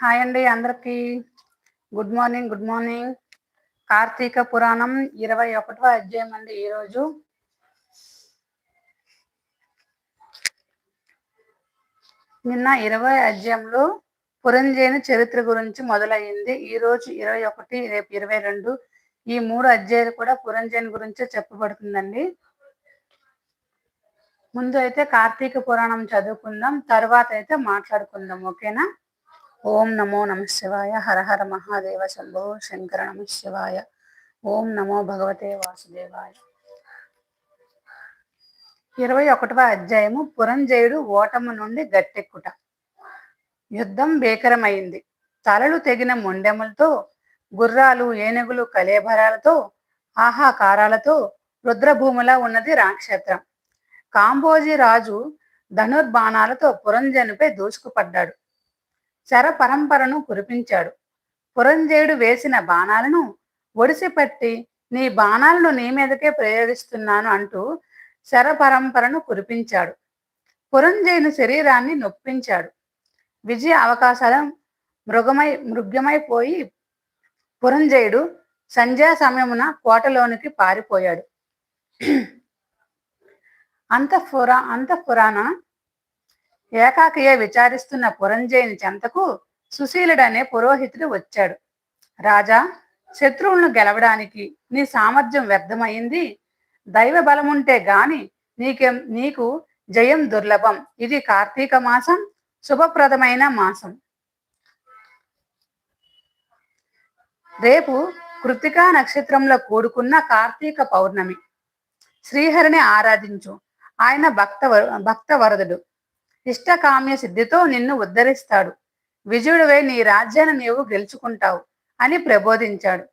Hi అండి అందరికి. Good morning good morning. Karthika Puranam ఇరవై ఒకటో అధ్యాయం అండి ఈరోజు. నిన్న ఇరవై అధ్యాయంలో పురంజేని చరిత్ర గురించి మొదలయ్యింది ఈ రోజు ఇరవై ఒకటి రేపు ఇరవై రెండు. ఈ మూడు అధ్యాయులు కూడా పురంజేని గురించే చెప్పబడుతుందండి. ముందు అయితే కార్తీక పురాణం చదువుకుందాం తర్వాత అయితే మాట్లాడుకుందాం. ఓకేనా? ఓం నమో నమ శివాయ. హర హర మహాదేవ శంభో శంకర నమ శివాయ. ఓం నమో భగవతే వాసుదేవాయ. ఇరవై ఒకటవ అధ్యాయము. పురంజయుడు ఓటము నుండి గట్టెక్కుట. యుద్ధం భీకరమైంది. తలలు తెగిన మొండెములతో గుర్రాలు ఏనుగులు కలేభరాలతో ఆహాకారాలతో రుద్రభూమిలా ఉన్నది రాక్షేత్రం. కాంబోజీ రాజు ధనుర్బాణాలతో పురంజనుపై దూసుకుపడ్డాడు. శరపరంపరను కురిపించాడు. పురంజయుడు వేసిన బాణాలను ఒడిసిపట్టి నీ బాణాలను నీ మీదకే ప్రయోగిస్తున్నాను అంటూ శరపరంపరను కురిపించాడు. పురంజయుని శరీరాన్ని నొప్పించాడు. విజయ అవకాశాలు మృగమై మృగ్యమైపోయి పురంజయుడు సంధ్యా సమయమున కోటలోనికి పారిపోయాడు. అంతఃపుర అంతఃపురాణ ఏకాకియే విచారిస్తున్న పురంజయుని చెంతకు సుశీలుడనే పురోహితుడు వచ్చాడు. రాజా శత్రువులను గెలవడానికి నీ సామర్థ్యం వ్యర్థమైంది. దైవ బలముంటే గాని నీకేం నీకు జయం దుర్లభం. ఇది కార్తీక మాసం శుభప్రదమైన మాసం. రేపు కృతికా నక్షత్రంలో కూడుకున్న కార్తీక పౌర్ణమి. శ్రీహరిని ఆరాధించు. ఆయన భక్త భక్త వరదుడు ఇష్టకామ్య సిద్ధితో నిన్ను ఉద్ధరిస్తాడు. విజయుడివై నీ రాజ్యాన్ని నీవు గెలుచుకుంటావు అని ప్రబోధించాడు.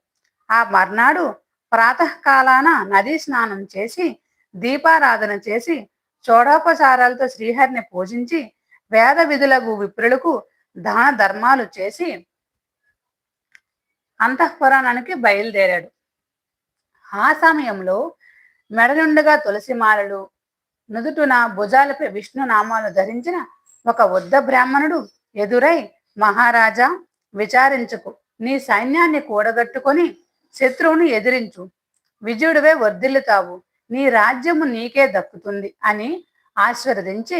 ఆ మర్నాడు ప్రాతకాలాన నదీ స్నానం చేసి దీపారాధన చేసి చోడోపచారాలతో శ్రీహరిని పూజించి వేద విధులకు విప్రులకు దాన ధర్మాలు చేసి అంతఃపురాణానికి బయలుదేరాడు. ఆ సమయంలో మెడనుండగా తులసిమాలలు నుదుటున భుజాలపై విష్ణు నామాలు ధరించిన ఒక వృద్ధ బ్రాహ్మణుడు ఎదురై మహారాజా విచారించుకు. నీ సైన్యాన్ని కూడగట్టుకొని శత్రువును ఎదిరించు. విజయుడివే వర్ధిల్లుతావు. నీ రాజ్యము నీకే దక్కుతుంది అని ఆశీర్వదించి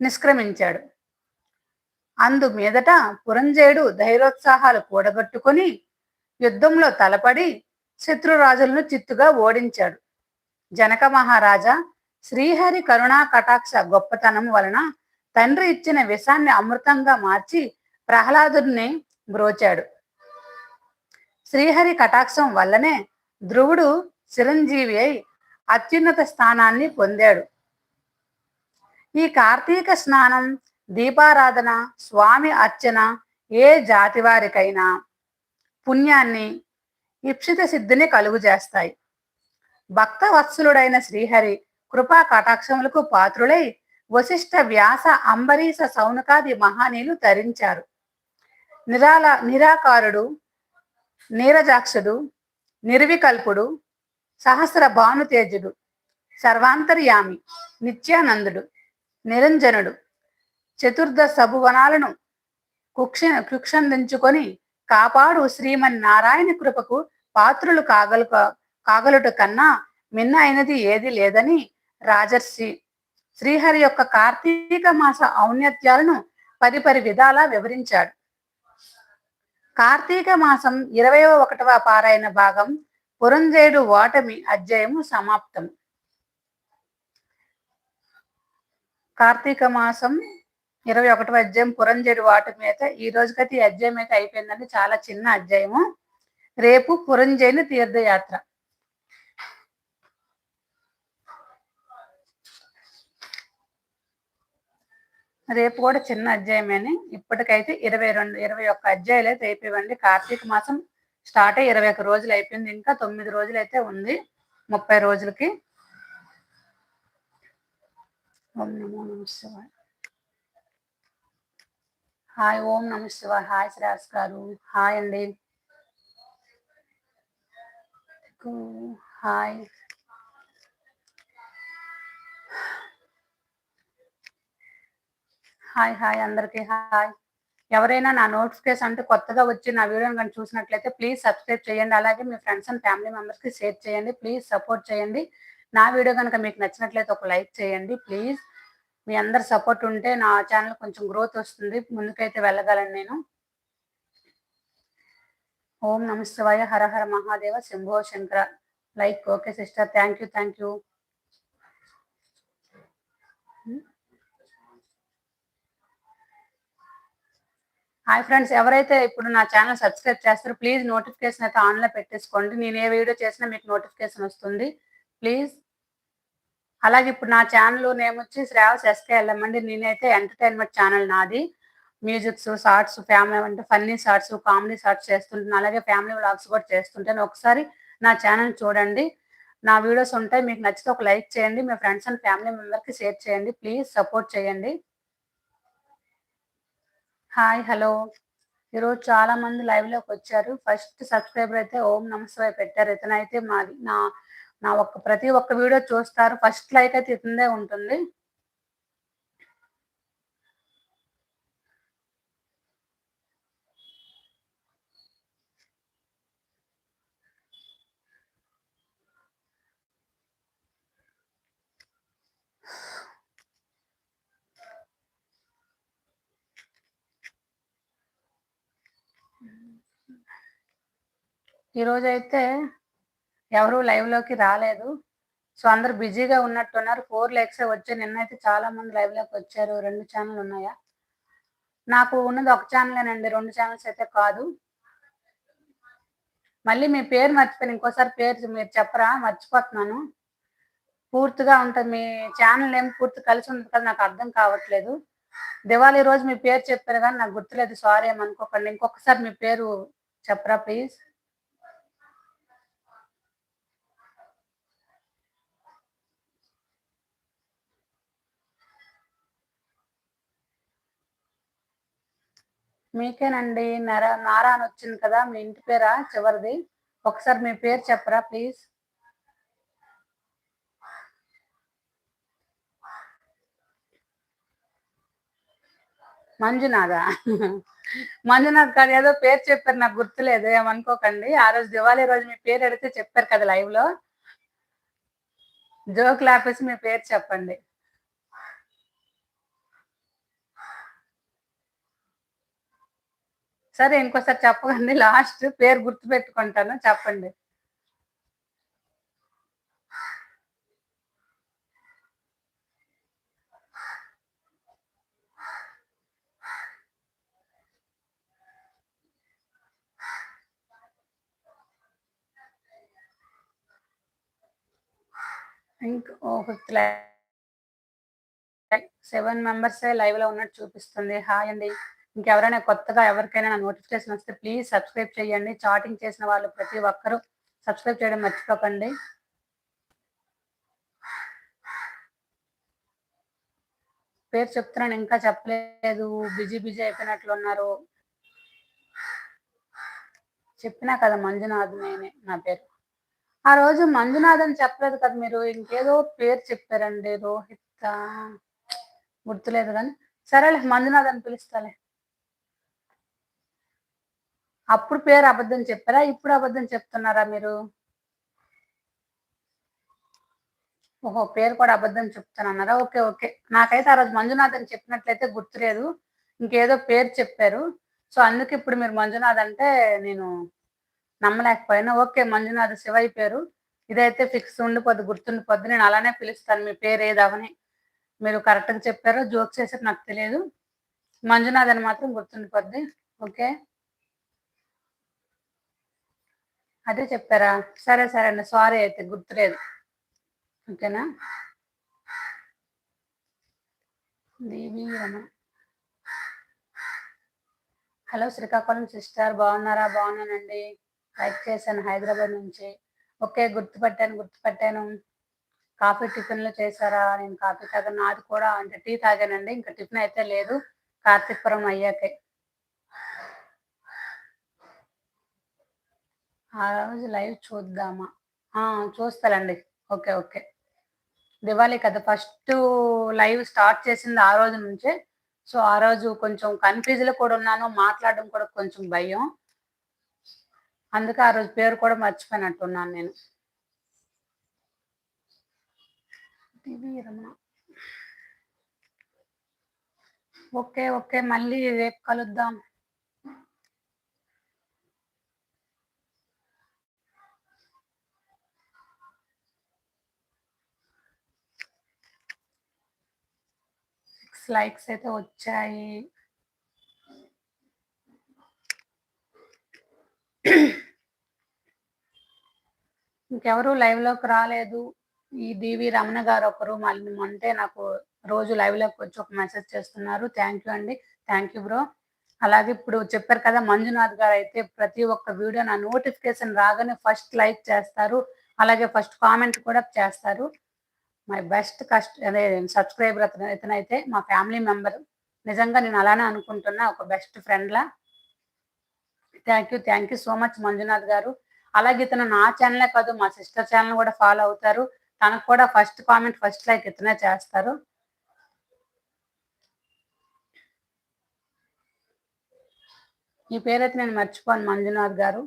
నిష్క్రమించాడు. అందు మీదట పురంజయుడు ధైర్యోత్సాహాలు కూడగట్టుకొని యుద్ధంలో తలపడి శత్రురాజులను చిత్తుగా ఓడించాడు. జనక మహారాజా శ్రీహరి కరుణా కటాక్ష గొప్పతనం వలన తండ్రి ఇచ్చిన విషాన్ని అమృతంగా మార్చి ప్రహ్లాదుడిని బ్రోచాడు. శ్రీహరి కటాక్షం వల్లనే ధ్రువుడు చిరంజీవి అయి అత్యున్నత స్థానాన్ని పొందాడు. ఈ కార్తీక స్నానం దీపారాధన స్వామి అర్చన ఏ జాతి వారికైనా పుణ్యాన్ని ఇప్సిత సిద్ధిని కలుగు చేస్తాయి భక్త వత్సలుడైన శ్రీహరి కృపా కటాక్షములకు పాత్రులై వశిష్ఠ వ్యాస అంబరీష సౌనకాది మహానీయులు ధరించారు. నిరాల నిరాకారుడు నీరజాక్షుడు నిర్వికల్పుడు సహస్ర భానుతేజుడు సర్వాంతర్యామి నిత్యానందుడు నిరంజనుడు చతుర్ద సభువనాలను కుక్ష కుక్షందించుకొని కాపాడు శ్రీమన్ నారాయణ కృపకు పాత్రులు కాగలు కాగలుట కన్నా మిన్న అయినది ఏది లేదని రాజర్షి శ్రీహరి యొక్క కార్తీక మాస ఔన్నత్యాలను పరిపరి విధాలా వివరించాడు. కార్తీక మాసం ఇరవై ఒకటవ పారాయణ భాగం పురంజేడు ఓటమి అధ్యాయము సమాప్తం. కార్తీక మాసం ఇరవై ఒకటవ అధ్యాయం పురంజేడు ఓటమి అయితే ఈ రోజుకైతే ఈ అధ్యాయం అయితే అయిపోయిందండి. చాలా చిన్న అధ్యాయము. రేపు పురంజైన తీర్థయాత్ర. రేపు కూడా చిన్న అధ్యాయమేని. ఇప్పటికైతే ఇరవై రెండు ఇరవై ఒక్క అధ్యాయులు అయితే అయిపోయింది కార్తీక మాసం స్టార్ట్ అయ్యి ఇరవై ఒక్క రోజులు అయిపోయింది. ఇంకా తొమ్మిది రోజులు అయితే ఉంది. ముప్పై రోజులకి. ఓం నమో నమ శివాయ. హాయ్ ఓం నమ శివాయ. హాయ్ శ్రేయస్ గారు హాయ్ అండి. హాయ్. హాయ్ హాయ్ అందరికీ హాయ్. ఎవరైనా నా నోటిఫికేషన్ అంటే కొత్తగా వచ్చి నా వీడియోని కానీ చూసినట్లయితే ప్లీజ్ సబ్స్క్రైబ్ చేయండి. అలాగే మీ ఫ్రెండ్స్ అండ్ ఫ్యామిలీ మెంబర్స్కి షేర్ చేయండి. ప్లీజ్ సపోర్ట్ చేయండి. నా వీడియో కనుక మీకు నచ్చినట్లయితే ఒక లైక్ చేయండి. ప్లీజ్ మీ అందరి సపోర్ట్ ఉంటే నా ఛానల్ కొంచెం గ్రోత్ వస్తుంది. ముందుకైతే వెళ్ళగలను నేను. Om Namashivaya Hara Hara Mahadeva Shambho Shankara. Like okay sister thank you thank you hi friends ఎవరైతే ఇప్పుడు నా ఛానల్ సబ్స్క్రైబ్ చేస్తారో ప్లీజ్ నోటిఫికేషన్ అయితే ఆన్లో పెట్టేసుకోండి. నేను ఏ వీడియో చేసినా మీకు నోటిఫికేషన్ వస్తుంది. ప్లీజ్ అలాగే ఇప్పుడు నా ఛానల్ నేమ్ వచ్చి శ్రావస్ ఎస్కే వెళ్ళమండి నేనైతే ఎంటర్టైన్మెంట్ ఛానల్ నాది. మ్యూజిక్స్ షార్ట్స్ ఫ్యామిలీ అంటే ఫన్నీ షార్ట్స్ కామెడీ షార్ట్స్ చేస్తుంటాను. అలాగే ఫ్యామిలీ వ్లాగ్స్ కూడా చేస్తుంటాను. ఒకసారి నా ఛానల్ చూడండి. నా వీడియోస్ ఉంటాయి. మీకు నచ్చితే ఒక లైక్ చేయండి. మీ ఫ్రెండ్స్ అండ్ ఫ్యామిలీ మెంబర్కి షేర్ చేయండి. ప్లీజ్ సపోర్ట్ చేయండి. Hi hello. ఈరోజు చాలా మంది లైవ్లోకి వచ్చారు. ఫస్ట్ సబ్స్క్రైబర్ అయితే ఓం నమస్వాయ పెట్టారు. ఇతనైతే మాది నా నా ఒక్క ప్రతి ఒక్క వీడియో చూస్తారు. ఫస్ట్ లైక్ అయితే ఇతందే ఉంటుంది. ఈరోజైతే ఎవరు లైవ్లోకి రాలేదు. సో అందరు బిజీగా ఉన్నట్టున్నారు. ఫోర్ లేక్సే వచ్చి నిన్నైతే చాలా మంది లైవ్లోకి వచ్చారు. రెండు ఛానల్ ఉన్నాయా? నాకు ఉన్నది ఒక ఛానలేనండి రెండు ఛానల్స్ అయితే కాదు. మళ్ళీ మీ పేరు మర్చిపోయిన. ఇంకోసారి పేరు మీరు చెప్పరా? మర్చిపోతున్నాను. పూర్తిగా ఉంటుంది. మీ ఛానల్ ఏం పూర్తి కలిసి ఉంది కదా నాకు అర్థం కావట్లేదు. దివాళీ రోజు మీ పేరు చెప్పారు కానీ నాకు గుర్తులేదు. సారీ ఏమనుకోకండి. ఇంకొకసారి మీ పేరు చెప్పరా ప్లీజ్ మీకేనండి నారా నారా అని వచ్చింది కదా మీ ఇంటి పేరా చివరిది? ఒకసారి మీ పేరు చెప్పరా ప్లీజ్ మంజునాథ. మంజునాథ్ కాదు ఏదో పేరు చెప్పారు నాకు గుర్తులేదు ఏమనుకోకండి. ఆ రోజు దివాళీ రోజు మీ పేరు అడిగితే చెప్పారు కదా లైవ్లో. జోక్ ఆపేసి మీ పేరు చెప్పండి. సరే ఇంకోసారి చెప్పకండి లాస్ట్ పేరు గుర్తు పెట్టుకుంటాను చెప్పండి. ఇంకో సెవెన్ మెంబర్స్ లైవ్లో ఉన్నట్టు చూపిస్తుంది. హాయ్ అండి. ఇంకెవరైనా కొత్తగా ఎవరికైనా నా నోటిఫికేషన్ వస్తే ప్లీజ్ సబ్స్క్రైబ్ చేయండి. చాటింగ్ చేసిన వాళ్ళు ప్రతి ఒక్కరూ సబ్స్క్రైబ్ చేయడం మర్చిపోకండి. పేరు చెప్తున్నాను ఇంకా చెప్పలేదు. బిజీ బిజీ అయిపోయినట్లు ఉన్నారు. చెప్పినా కదా మంజునాథ్ నేనే నా పేరు. ఆ రోజు మంజునాథ్ అని చెప్పలేదు కదా మీరు ఇంకేదో పేరు చెప్పారండి రోహిత్ గుర్తులేదు కానీ. సరేలే మంజునాథ్ అని పిలుస్తాలే. అప్పుడు పేరు అబద్ధం చెప్పారా? ఇప్పుడు అబద్ధం చెప్తున్నారా మీరు? ఓహో పేరు కూడా అబద్ధం చెప్తానన్నారా? Okay okay. నాకైతే ఆ రోజు మంజునాథ్ అని చెప్పినట్లయితే గుర్తులేదు. ఇంకేదో పేరు చెప్పారు. సో అందుకు ఇప్పుడు మీరు మంజునాథ్ అంటే నేను నమ్మలేకపోయినా. ఓకే మంజునాథ్ శివయ్య పేరు ఇదైతే ఫిక్స్ ఉండిపోద్ది గుర్తుండిపోద్ది. నేను అలానే పిలుస్తాను మీ పేరు ఏదవని. మీరు కరెక్ట్గా చెప్పారో జోక్ చేసారు నాకు తెలియదు. మంజునాథ్ అని మాత్రం గుర్తుండిపోద్ది. ఓకే? అదే చెప్పారా? సరే సరే అండి. సారీ అయితే గుర్తులేదు. ఓకేనా? Devi Rama hello Srikakulam sister. బాగున్నారా? బాగున్నానండి. టైప్ చేశాను హైదరాబాద్ నుంచి. ఓకే గుర్తుపట్టాను గుర్తుపట్టాను. కాఫీ టిఫిన్లు చేశారా? నేను కాఫీ తాగాను. నాది కూడా అంటే టీ తాగానండి ఇంకా టిఫిన్ అయితే లేదు. కార్తీకపురం అయ్యాకే. ఆ రోజు లైవ్ చూద్దామా? చూస్తానండి. Okay okay. దివాళీ కదా ఫస్ట్ లైవ్ స్టార్ట్ చేసింది ఆ రోజు నుంచే. సో ఆ రోజు కొంచెం కన్ఫ్యూజ్లో కూడా ఉన్నాను. మాట్లాడడం కూడా కొంచెం భయం. అందుకే ఆ రోజు పేరు కూడా మర్చిపోయినట్టున్నాను నేను. రమణ. ఓకే ఓకే మళ్ళీ రేపు కలుద్దాం. సిక్స్ లైక్స్ అయితే వచ్చాయి. ఇంకెవరు లైవ్లోకి రాలేదు. ఈ డివి రమణ గారు ఒకరు మళ్ళీ అంటే నాకు రోజు లైవ్లోకి వచ్చి ఒక మెసేజ్ చేస్తున్నారు. థ్యాంక్ యూ అండి. Thank you bro. అలాగే ఇప్పుడు చెప్పారు కదా మంజునాథ్ గారు అయితే ప్రతి ఒక్క వీడియో నా నోటిఫికేషన్ రాగానే ఫస్ట్ లైక్ చేస్తారు. అలాగే ఫస్ట్ కామెంట్ కూడా చేస్తారు. మై బెస్ట్ కస్ట్ అదే సబ్స్క్రైబర్ ఇతనైతే మా ఫ్యామిలీ మెంబర్. నిజంగా నేను అలానే అనుకుంటున్నా ఒక best ఫ్రెండ్లా. Thank you thank you so much Manjunath గారు. అలాగే ఇతను నా ఛానలే కాదు మా సిస్టర్ ఛానల్ కూడా ఫాలో అవుతారు. తనకు కూడా ఫస్ట్ కామెంట్ ఫస్ట్ లైక్ ఇతనే చేస్తారు. ఈ పేరైతే నేను మర్చిపోను మంజునాథ్ గారు.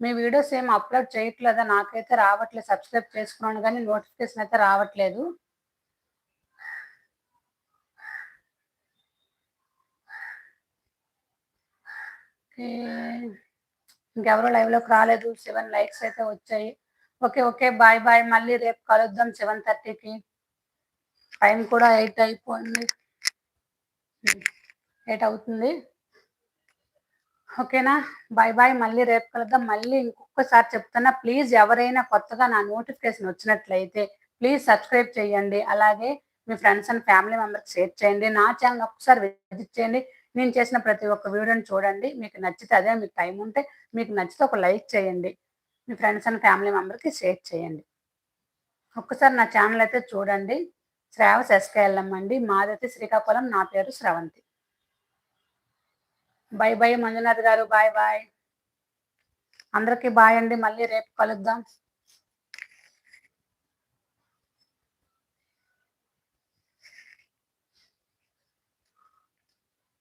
మీ వీడియోస్ ఏం అప్లోడ్ చేయట్లేదా? నాకైతే రావట్లేదు సబ్స్క్రైబ్ చేసుకున్నాను కానీ నోటిఫికేషన్ అయితే రావట్లేదు. ఇంకెవరు లైవ్లోకి రాలేదు. సెవెన్ లైక్స్ అయితే వచ్చాయి. ఓకే ఓకే బాయ్ బాయ్ మళ్ళీ రేపు కలుద్దాం సెవెన్ థర్టీకి టైం కూడా ఎయిట్ అయిపోయింది. Hmm. ఎయిట్ అవుతుంది. ఓకేనా? బాయ్ బాయ్ మళ్ళీ రేపు కలుద్దాం. మళ్ళీ ఇంకొకసారి చెప్తున్నా ప్లీజ్ ఎవరైనా కొత్తగా నా నోటిఫికేషన్ వచ్చినట్లయితే ప్లీజ్ సబ్స్క్రైబ్ చేయండి. అలాగే మీ friends and family members share చేయండి. నా ఛానల్ ఒకసారి విజిట్ చేయండి. నేను చేసిన ప్రతి ఒక్క వీడియోని చూడండి. మీకు నచ్చితే అదే మీకు టైం ఉంటే మీకు నచ్చితే ఒక లైక్ చేయండి. మీ ఫ్రెండ్స్ అండ్ ఫ్యామిలీ మెంబర్కి షేర్ చేయండి. ఒక్కసారి నా ఛానల్ అయితే చూడండి. శ్రావస్ ఎస్కేఎల్ఎం అండి. మాదైతే శ్రీకాకుళం. నా పేరు శ్రవంతి. బాయ్ బాయ్ మంజునాథ్ గారు. Bye bye. అందరికీ బాయ్ అండి. మళ్ళీ రేపు కలుద్దాం.